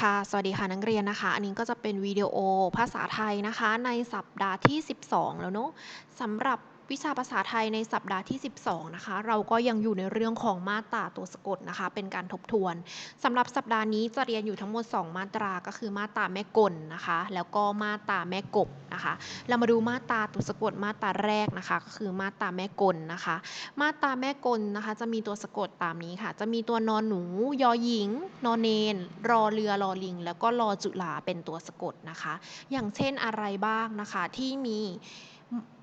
ค่ะ สวัสดีค่ะนักเรียนนะคะ อันนี้ก็จะเป็นวิดีโอภาษาไทยนะคะ ในสัปดาห์ที่ 12 แล้วเนาะสำหรับ วิชาภาษาไทยในสัปดาห์ที่ 12 นะคะ เราก็ยังอยู่ในเรื่องของมาตราตัวสะกดนะคะ เป็นการทบทวนสำหรับสัปดาห์นี้จะเรียนอยู่ทั้งหมด 2 มาตราก็คือมาตราแม่กลนะคะ แล้วก็มาตราแม่กบนะคะ เรามาดูมาตราตัวสะกดมาตราแรกนะคะ ก็คือมาตราแม่กลนะคะ มาตราแม่กลนะคะ จะมีตัวสะกดตามนี้ค่ะ จะมีตัวนอนหนู ยอหญิง นอนเนน รอเรือรอลิง แล้วก็รอจุฬาเป็นตัวสะกดนะคะ อย่างเช่นอะไรบ้างนะคะที่มี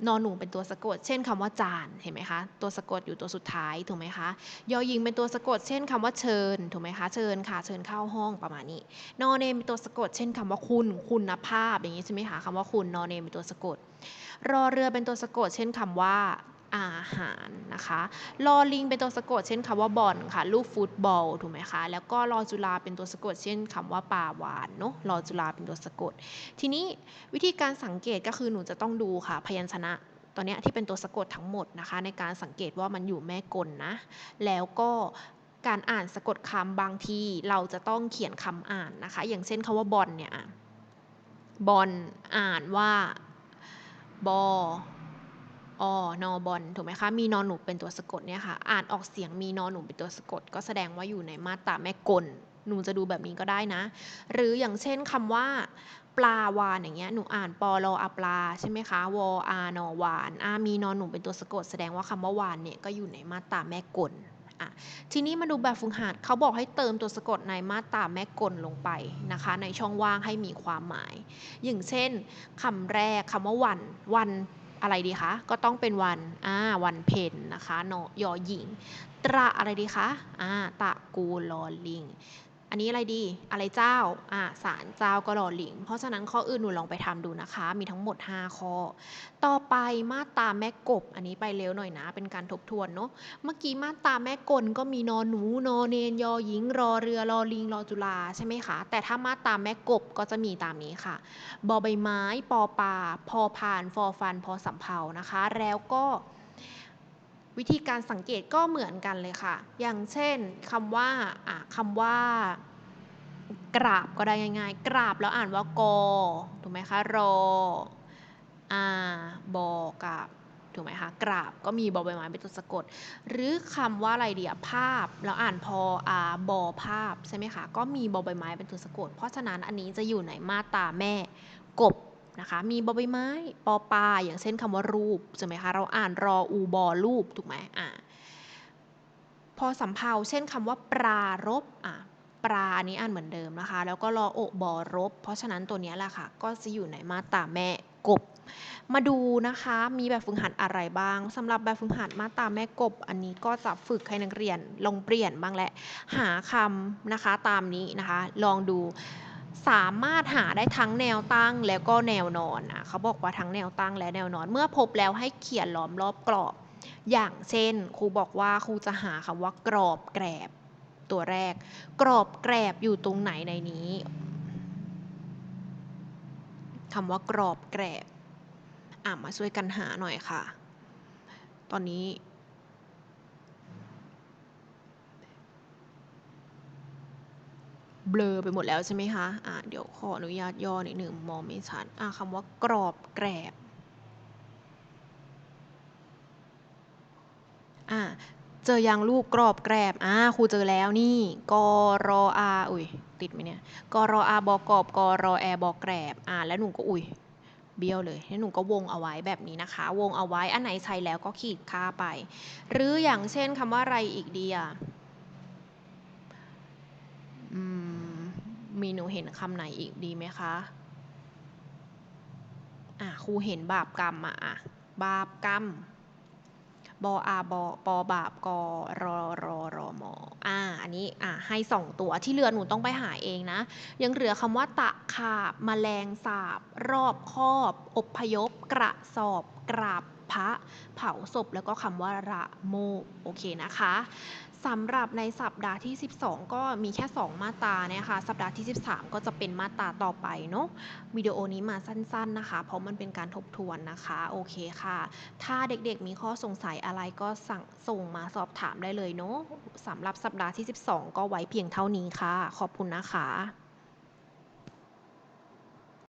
นอนหนูเป็นตัวสะกด เช่นคำว่าจานเห็นไหมคะตัวสะกดอยู่ตัวสุดท้ายถูกไหมคะยอหญิงเป็นตัวสะกด เช่นคำว่าเชิญถูกไหมคะเชิญค่ะเชิญเข้าห้องประมาณนี้ นอเนมเป็นตัวสะกด เช่นคำว่าคุณคุณภาพอย่างนี้ใช่ไหมคะคำว่าคุณนอเนมเป็นตัวสะกด รอเรือเป็นตัวสะกด เช่นคำว่า อาหารนะคะลอลิงเป็นตัวสะกดเช่นคำว่าบอลค่ะลูกฟุตบอลถูกไหมคะแล้วก็รอจุฬาเป็นตัวสะกดเช่นคำว่าปลาวานเนาะรอจุฬาเป็นตัวสะกด ทีนี้วิธีการสังเกตก็คือหนูจะต้องดูค่ะพยัญชนะตัวเนี้ยที่เป็นตัวสะกดทั้งหมดนะคะ ในการสังเกตว่ามันอยู่แม่กลนะ แล้วก็การอ่านสะกดคำบางทีเราจะต้องเขียนคำอ่านนะคะ อย่างเช่นคำว่าบอลเนี่ยบอลอ่านว่าบอ อนอบอลถูกไหมคะ มีนอนหนูเป็นตัวสะกดเนี่ยค่ะ อ่านออกเสียงมีนอนหนูเป็นตัวสะกด ก็แสดงว่าอยู่ในมาตราแม่กล หนูจะดูแบบนี้ก็ได้นะ หรืออย่างเช่นคำว่า ปลาวานอย่างเงี้ย หนูอ่านปอลออาปลาใช่ไหมคะ วออานอวานอามีนอนหนูเป็นตัวสะกด แสดงว่าคำว่าวานเนี่ยก็อยู่ในมาตราแม่กลอะทีนี้มาดูแบบฝึกหัดเขาบอกให้เติมตัวสะกดในมาตราแม่กลลงไปนะคะ ในช่องว่างให้มีความหมาย อย่างเช่นคำแรกคำว่าวันวัน อะไรดีคะ ก็ต้องเป็นวันอ่าวันเพ็ญนะคะนยอหญิง ตระอะไรดีคะอ่าตะกูลอลิง อันนี้อะไรดี อะไรเจ้าอ่าสารเจ้าก็รอลิง เพราะฉะนั้นข้ออื่นหนูลองไปทำดูนะคะ มีทั้งหมด 5 ข้อ ต่อไปมาตราแม่กบ อันนี้ไปเร็วหน่อยนะ เป็นการทบทวนเนาะ เมื่อกี้มาตราแม่กลก็มีนอนหนู นอเนนยอหญิง รอเรือรอลิงรอจุฬาใช่ไหมคะ แต่ถ้ามาตราแม่กบก็จะมีตามนี้ค่ะบอใบไม้ ปอปลาพอพาน ฟอฟัน พอสำเภานะคะ แล้วก็ วิธีการสังเกตก็เหมือนกันเลยค่ะ อย่างเช่นคำว่าอะคำว่ากราบก็ได้ง่ายๆ กราบแล้วอ่านว่ากอถูกไหมคะรออาบอกราบถูกไหมคะกราบก็มีบอใบไม้เป็นตัวสะกด หรือคำว่าอะไรเดียภาพแล้วอ่านพออาบอภาพใช่ไหมคะก็มีบอใบไม้เป็นตัวสะกด เพราะฉะนั้นอันนี้จะอยู่ในมาตาแม่กบ นะคะ มีบอใบไม้ ปอปลาอย่างเช่นคำว่ารูปใช่ไหมคะ เราอ่านรออูบอรูปถูกไหมอ่าพอสำเภาเช่นคำว่าปรารบอะปลาอันนี้อ่านเหมือนเดิมนะคะ แล้วก็รอโอบอรบ เพราะฉะนั้นตัวนี้แหละค่ะ ก็จะอยู่ในมาตราแม่กบ มาดูนะคะ มีแบบฝึกหัดอะไรบ้างสำหรับแบบฝึกหัดมาตราแม่กบ อันนี้ก็จะฝึกให้นักเรียนลงเปลี่ยนบ้างแหละ หาคำนะคะตามนี้นะคะ ลองดู สามารถหาได้ทั้งแนวตั้งแล้วก็แนวนอนอะเขาบอกว่าทั้งแนวตั้งและแนวนอน เมื่อพบแล้วให้เขียนล้อมรอบกรอบ อย่างเช่นครูบอกว่าครูจะหาคำว่ากรอบแกรบ ตัวแรก กรอบแกรบอยู่ตรงไหนในนี้คำว่ากรอบแกรบอะมาช่วยกันหาหน่อยค่ะ ตอนนี้ เบลอไปหมดแล้วใช่ไหมคะอะเดี๋ยวขออนุญาตย่อนิดหนึ่งมองไม่ชัดอะคำว่ากรอบแกรบอะเจอยังลูกกรอบแกรบอ่าครูเจอแล้วนี่กรออาอุ้ยติดไหมเนี่ยกรออาบอกรอบกรอแอบอกแกรบอ่าแล้วหนูก็อุ้ยเบี้ยวเลยแล้หนูก็วงเอาไว้แบบนี้นะคะ วงเอาไว้อันไหนใช้แล้วก็ขีดค่าไป หรืออย่างเช่นคำว่าอะไรอีกดีอะอืม มีหนูเห็นคำไหนอีกดีไหมคะ อะครูเห็นบาปกรรมอะบาปกรรมบออาบอปอบาบกอรอรอรอมออ่า อันนี้อ่าให้สองตัวที่เหลือหนูต้องไปหาเองนะ ยังเหลือคำว่า ตะขาบมแมลงสาบ รอบคอบ อบพยพ กระสอบ กราบพระ เผาศพ แล้วก็คำว่าระโมก โอเคนะคะ สำหรับในสัปดาห์ที่ 12 ก็มีแค่ 2 มาตราเนี่ยค่ะสัปดาห์ที่ 13 ก็จะเป็นมาตราต่อไปเนาะวิดีโอนี้มาสั้นๆนะคะ เพราะมันเป็นการทบทวนนะคะ โอเคค่ะ ถ้าเด็กๆมีข้อสงสัยอะไรก็สั่งส่งมาสอบถามได้เลยเนาะสำหรับสัปดาห์ที่ 12 ก็ไว้เพียงเท่านี้ค่ะ ขอบคุณนะคะ